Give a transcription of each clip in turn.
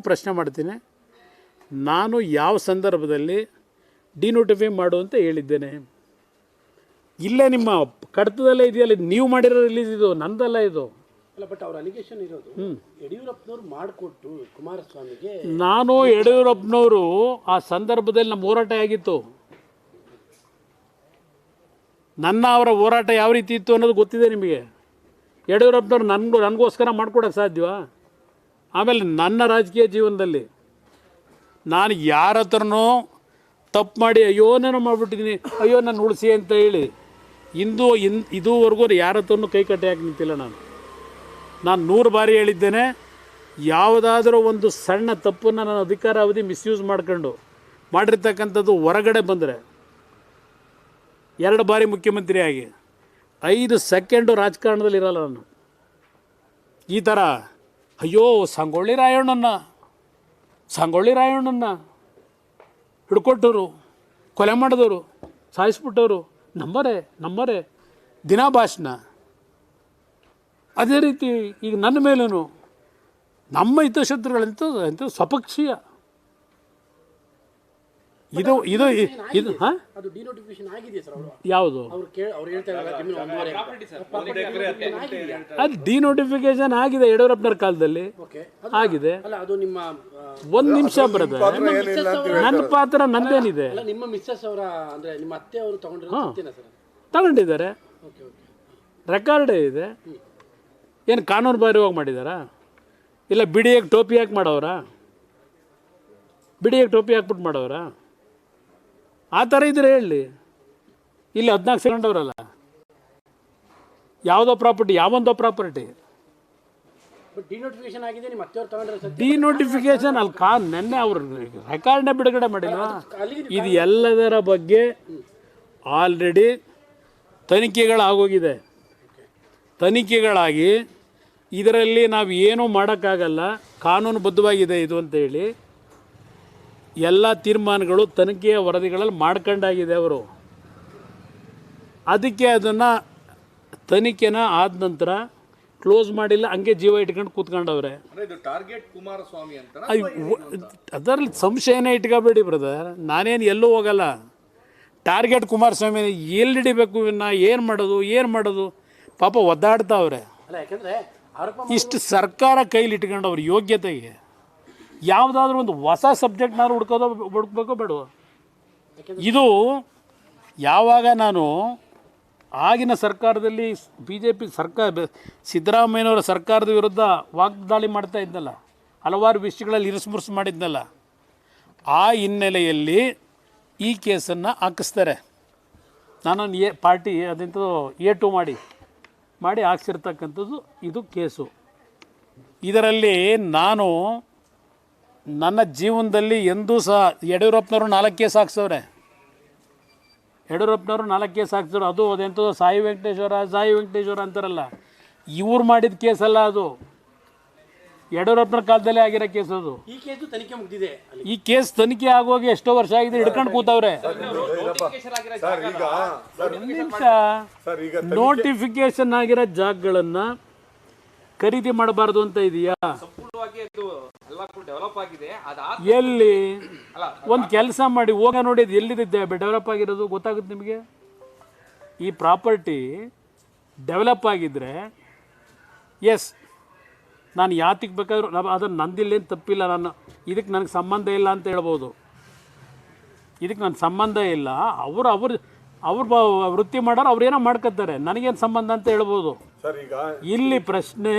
ಪ್ರಶ್ನೆ ಮಾಡ್ತೀನಿ. ನಾನು ಯಾವ ಸಂದರ್ಭದಲ್ಲಿ ಡಿನೋಟಿಫೈ ಮಾಡು ಅಂತ ಹೇಳಿದ್ದೇನೆ. ಇಲ್ಲೇ ನಿಮ್ಮ ಕಡತದಲ್ಲೇ ಇದೆಯಲ್ಲ ಇದು ನೀವು ಮಾಡಿರೋ ರಿಲೀಸ್ ಇದು ನಂದಲ್ಲ ಇದು? ಅಲ್ಲ ಬಟ್ ಅವ್ರ ಅಲಿಗೇಷನ್ ಇರೋದು ಯಡಿಯೂರಪ್ಪನವ್ರು ಮಾಡಿಕೊಟ್ಟು ಕುಮಾರಸ್ವಾಮಿಗೆ ನಾನು ಯಡಿಯೂರಪ್ಪನವರು ಆ ಸಂದರ್ಭದಲ್ಲಿ ನಮ್ಮ ಹೋರಾಟ ಆಗಿತ್ತು ನನ್ನ ಅವರ ಹೋರಾಟ ಯಾವ ರೀತಿ ಇತ್ತು ಅನ್ನೋದು ಗೊತ್ತಿದೆ ನಿಮಗೆ? ಯಡಿಯೂರಪ್ಪನವ್ರು ನನಗೂ ನನಗೋಸ್ಕರ ಮಾಡ್ಕೊಡಕ್ಕೆ ಸಾಧ್ಯವಾ? ಆಮೇಲೆ ನನ್ನ ರಾಜಕೀಯ ಜೀವನದಲ್ಲಿ ನಾನು ಯಾರ ಹತ್ರನೂ ತಪ್ಪು ಮಾಡಿ, ಅಯ್ಯೋ, ನಾನು ಮಾಡಿಬಿಟ್ಟಿದ್ದೀನಿ, ಅಯ್ಯೋ, ನಾನು ಉಳಿಸಿ ಅಂತ ಹೇಳಿ, ಇಂದು, ಇನ್, ಇದುವರೆಗೂ ಯಾರ ಹತ್ರನೂ ಕೈ ಹಾಕಿ ನಿಂತಿಲ್ಲ ನಾನು. ನಾನು ನೂರು ಬಾರಿ ಹೇಳಿದ್ದೇನೆ, ಯಾವುದಾದ್ರೂ ಒಂದು ಸಣ್ಣ ತಪ್ಪನ್ನು ನಾನು ಅಧಿಕಾರ ಅವಧಿ ಮಿಸ್ಯೂಸ್ ಮಾಡ್ಕೊಂಡು ಮಾಡಿರ್ತಕ್ಕಂಥದ್ದು ಹೊರಗಡೆ ಬಂದರೆ, ಎರಡು ಬಾರಿ ಮುಖ್ಯಮಂತ್ರಿಯಾಗಿ ಐದು ಸೆಕೆಂಡು ರಾಜಕಾರಣದಲ್ಲಿ ಇರಲ್ಲ ನಾನು. ಈ ಥರ ಅಯ್ಯೋ, ಸಂಗೊಳ್ಳಿ ರಾಯಣ್ಣನ ಸಂಗೊಳ್ಳಿ ರಾಯಣ್ಣನ ಹಿಡ್ಕೊಟ್ಟವರು, ಕೊಲೆ ಮಾಡಿದವರು, ಸಾಯಿಸ್ಬಿಟ್ಟವರು. ನಂಬರೇ ನಂಬರೇ. ದಿನಾ ಭಾಷಣ ಅದೇ ರೀತಿ ಈಗ ನನ್ನ ಮೇಲೂ ನಮ್ಮ ಹಿತಶತ್ರುಗಳಂತೂ, ಅಂತೂ ಸ್ವಪಕ್ಷೀಯ. ಇದು ಇದು ಇದು ಹಾಂ? ಅದು ಡಿನೋಟಿಫಿಕೇಶನ್ ಆಗಿದೆಯಾ ಸರ್ ಅವರು. ಯಾವುದು? ಅವ್ರು ಕೇಳಿ ಅವ್ರು ಹೇಳ್ತಾ ಇದ್ದಾರೆ ಜಮೀನು ಒಂದೂವರೆ ಅದು ಡಿನೋಟಿಫಿಕೇಶನ್ ಆಗಿದೆ ಯಡಿಯೂರಪ್ಪನವ್ರ ಕಾಲದಲ್ಲಿ. ಓಕೆ ಆಗಿದೆ. ಅಲ್ಲ ಅದು ನಿಮ್ಮ ಒಂದು ನಿಮಿಷ ಬರುತ್ತೆ ನನ್ನ ಪಾತ್ರ ನಂದೇನಿದೆ? ಅಲ್ಲ ನಿಮ್ಮ ಮಿಸ್ಸಸ್ ಅವರ ಅಂದ್ರೆ ನಿಮ್ಮ ಅತ್ತೆ ಅವರು ತಗೊಂಡಿರೋ ಸರ್. ತಗೊಂಡಿದ್ದಾರೆ. ಓಕೆ ಓಕೆ ರೆಕಾರ್ಡೇ ಇದೆ. ಏನು ಕಾನೂನು ಬಾಹಿರವಾಗಿ ಮಾಡಿದಾರಾ? ಇಲ್ಲ ಬಿಡಿಯಾಗಿ ಟೋಪಿ ಹಾಕಿ ಮಾಡೋರಾ ಬಿಡಿಯಾಗಿ ಟೋಪಿ ಹಾಕ್ಬಿಟ್ಟು ಮಾಡೋರ ಆ ಥರ ಇದ್ರೆ ಹೇಳಿ. ಇಲ್ಲಿ ಹದಿನಾಲ್ಕು ಸೆಕೆಂಡ್ ಅವರಲ್ಲ ಯಾವುದೋ ಪ್ರಾಪರ್ಟಿ ಯಾವೊಂದೋ ಪ್ರಾಪರ್ಟಿ. ಡಿನೋಟಿಫಿಕೇಶನ್ ಅಲ್ಲಿ ಕಾ ನೆನ್ನೆ ಅವರು ರೆಕಾರ್ಡ್ನೇ ಬಿಡುಗಡೆ ಮಾಡಿಲ್ಲ ಇದು ಎಲ್ಲದರ ಬಗ್ಗೆ ಆಲ್ರೆಡಿ ತನಿಖೆಗಳಾಗೋಗಿದೆ. ತನಿಖೆಗಳಾಗಿ ಇದರಲ್ಲಿ ನಾವು ಏನೂ ಮಾಡೋಕ್ಕಾಗಲ್ಲ. ಕಾನೂನುಬದ್ಧವಾಗಿದೆ ಇದು ಅಂತೇಳಿ ಎಲ್ಲ ತೀರ್ಮಾನಗಳು ತನಿಖೆಯ ವರದಿಗಳಲ್ಲಿ ಮಾಡ್ಕೊಂಡಾಗಿದೆ ಅವರು. ಅದಕ್ಕೆ ಅದನ್ನು ತನಿಖೆನ ಆದ ನಂತರ ಕ್ಲೋಸ್ ಮಾಡಿಲ್ಲ ಹಂಗೆ ಜೀವ ಇಟ್ಕೊಂಡು ಕೂತ್ಕೊಂಡವ್ರೆ. ಅಂದ್ರೆ ಇದು ಟಾರ್ಗೆಟ್ ಕುಮಾರಸ್ವಾಮಿ ಅಂತ ಅದರಲ್ಲಿ ಸಂಶಯನೇ ಇಟ್ಕೋಬೇಡಿ ಬ್ರದರ್ ನಾನೇನು ಎಲ್ಲೂ ಹೋಗಲ್ಲ. ಟಾರ್ಗೆಟ್ ಕುಮಾರಸ್ವಾಮಿ ಎಲ್ಲಿ ಹಿಡಿಬೇಕು ಇವನ್ನ ಏನು ಮಾಡೋದು ಏನು ಮಾಡೋದು? ಪಾಪ ಒದ್ದಾಡ್ತಾವ್ರೆ. ಅಲ್ಲ ಯಾಕಂದ್ರೆ ಆರೋಪ ಇಷ್ಟು ಸರ್ಕಾರ ಕೈಲಿ ಇಟ್ಕೊಂಡವ್ರು ಅವ್ರ ಯೋಗ್ಯತೆಗೆ. ಯಾವುದಾದ್ರೂ ಒಂದು ಹೊಸ ಸಬ್ಜೆಕ್ಟ್ನಾದ್ರು ಹುಡ್ಕೋದು, ಹುಡುಕ್ಬೇಕೋ ಬೇಡವೋ. ಇದು ಯಾವಾಗ ನಾನು ಆಗಿನ ಸರ್ಕಾರದಲ್ಲಿ ಬಿ ಜೆ ಪಿ ಸರ್ಕಾರ, ಸಿದ್ದರಾಮಯ್ಯನವರ ಸರ್ಕಾರದ ವಿರುದ್ಧ ವಾಗ್ದಾಳಿ ಮಾಡ್ತಾ ಇದ್ನಲ್ಲ, ಹಲವಾರು ವಿಷಯಗಳಲ್ಲಿ ಇರಿಸುಮುರುಸು ಮಾಡಿದ್ನಲ್ಲ, ಆ ಹಿನ್ನೆಲೆಯಲ್ಲಿ ಈ ಕೇಸನ್ನು ಹಾಕಿಸ್ತಾರೆ. ನಾನೊಂದು ಎ, ಪಾರ್ಟಿ ಅದಂತೂ ಎ ಟು ಮಾಡಿ ಮಾಡಿ ಹಾಕ್ಸಿರ್ತಕ್ಕಂಥದ್ದು ಇದು ಕೇಸು. ಇದರಲ್ಲಿ ನಾನು ನನ್ನ ಜೀವನದಲ್ಲಿ ಎಂದೂ ಸಹ ಯಡಿಯೂರಪ್ಪನವರು ನಾಲ್ಕೇ ಸಾಕ್ಸವ್ರೆ ಹಾಕ್ಸವ್ರೆ ಯಡಿಯೂರಪ್ಪನವರು ನಾಲ್ಕು ಕೇಸ್ ಹಾಕ್ಸಿದ್ರು ಅದು ಅದೆಂಥದ್ದು ಸಾಯಿ ವೆಂಕಟೇಶ್ವರ ಸಾಯಿ ವೆಂಕಟೇಶ್ವರ ಅಂತಾರಲ್ಲ ಇವ್ರು ಮಾಡಿದ ಕೇಸಲ್ಲ ಅದು ಯಡಿಯೂರಪ್ಪನ ಕಾಲದಲ್ಲೇ ಆಗಿರೋ ಕೇಸ್ ಅದು ಈ ಕೇಸು ತನಿಖೆ ಮುಗಿದಿದೆ ಈ ಕೇಸ್ ತನಿಖೆ ಆಗೋಗಿ ಎಷ್ಟೋ ವರ್ಷ ಆಗಿದೆ ಹಿಡ್ಕೊಂಡು ಕೂತವ್ರೆ ಸರ್ ಈಗ ನಿಮಿಷ ಸರ್ ಈಗ ನೋಟಿಫಿಕೇಶನ್ ಆಗಿರೋ ಜಾಗಗಳನ್ನು ಖರೀದಿ ಮಾಡಬಾರ್ದು ಅಂತ ಇದೆಯಾ? ಸಂಪೂರ್ಣವಾಗಿ ಅದು ಎಲ್ಲ ಡೆವಲಪ್ ಆಗಿದೆ. ಅದಾದ ಎಲ್ಲಿ? ಒಂದು ಕೆಲಸ ಮಾಡಿ ಹೋಗ ನೋಡಿ ಅದು ಎಲ್ಲಿದೆ ಡೆವಲಪ್ ಆಗಿರೋದು ಗೊತ್ತಾಗುತ್ತೆ ನಿಮಗೆ? ಈ ಪ್ರಾಪರ್ಟಿ ಡೆವಲಪ್ ಆಗಿದ್ದರೆ ಎಸ್ ನಾನು ಯಾತಿಗೆ ಬೇಕಾದ್ರೂ ನಾನು ಅದನ್ನು ನಂದಿಲ್ಲೇನು ತಪ್ಪಿಲ್ಲ ನಾನು. ಇದಕ್ಕೆ ನನಗೆ ಸಂಬಂಧ ಇಲ್ಲ ಅಂತ ಹೇಳ್ಬೋದು. ಇದಕ್ಕೆ ನನ್ನ ಸಂಬಂಧ ಇಲ್ಲ. ಅವರು ಅವ್ರು ಅವ್ರು ವೃತ್ತಿ ಮಾಡೋರು ಅವ್ರೇನೋ ಮಾಡ್ಕೊತಾರೆ ನನಗೇನು ಸಂಬಂಧ ಅಂತ ಹೇಳ್ಬೋದು. ಇಲ್ಲಿ ಪ್ರಶ್ನೆ,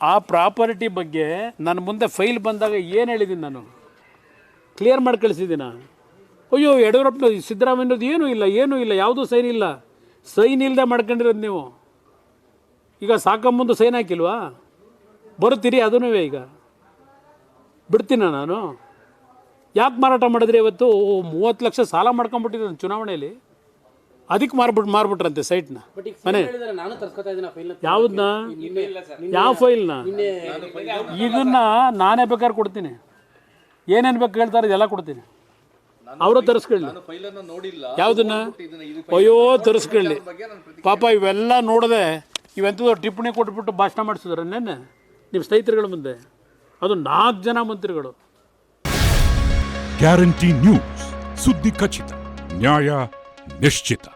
ಆ ಪ್ರಾಪರ್ಟಿ ಬಗ್ಗೆ ನನ್ನ ಮುಂದೆ ಫೈಲ್ ಬಂದಾಗ ಏನು ಹೇಳಿದ್ದೀನಿ ನಾನು? ಕ್ಲಿಯರ್ ಮಾಡಿ ಕಳಿಸಿದ್ದೀನ ಅಯ್ಯೋ ಯಡಿಯೂರಪ್ಪನ ಸಿದ್ದರಾಮಯ್ಯನದು ಏನೂ ಇಲ್ಲ ಏನೂ ಇಲ್ಲ, ಯಾವುದೂ ಸೈನ್ ಇಲ್ಲ. ಸೈನ್ ಇಲ್ಲದೆ ಮಾಡ್ಕೊಂಡಿರೋದು ನೀವು. ಈಗ ಸಾಕಂಬಂದು ಸೈನ್ ಹಾಕಿಲ್ವಾ? ಬರುತ್ತೀರಿ ಅದೂ ಈಗ. ಬಿಡ್ತೀನ ನಾನು? ಯಾಕೆ ಮಾರಾಟ ಮಾಡಿದ್ರಿ ಇವತ್ತು? ಮೂವತ್ತು ಲಕ್ಷ ಸಾಲ ಮಾಡ್ಕೊಂಬಿಟ್ಟಿದ್ದೀನಿ ಚುನಾವಣೆಯಲ್ಲಿ. ಅದಕ್ಕೆ ಮಾರ್ಬಿಟ್ಟು ಮಾರ್ಬಿಟ್ರಂತೆ ಸೈಟ್ನ. ಮನೆ. ಯಾವ್ದನ್ನ ಯಾವ ಫೈಲ್ನ? ಇದನ್ನ ನಾನೇ ಬೇಕಾದ್ರೆ ಕೊಡ್ತೀನಿ. ಏನೇನು ಬೇಕು ಹೇಳ್ತಾರೆ ಇದೆಲ್ಲ ಕೊಡ್ತೀನಿ. ಅವರು ತರಿಸ್ಕೊಳ್ಳಿ. ಯಾವ್ದನ್ನ? ಅಯ್ಯೋ ತರಿಸ್ಕೊಳ್ಳಿ. ಪಾಪ ಇವೆಲ್ಲ ನೋಡದೆ ಇವೆಂಥದ್ದು ಟಿಪ್ಪಣಿ ಕೊಟ್ಬಿಟ್ಟು ಭಾಷಣ ಮಾಡಿಸಿದ್ರೆ ನೆನ್ನೆ. ನಿಮ್ಮ ಸ್ನೇಹಿತರುಗಳ ಮುಂದೆ. ಅದು ನಾಲ್ಕು ಜನ ಮಂತ್ರಿಗಳು. Guarantee news. ಸುದ್ದಿ ಖಚಿತ. ನ್ಯಾಯ ನಿಶ್ಚಿತ.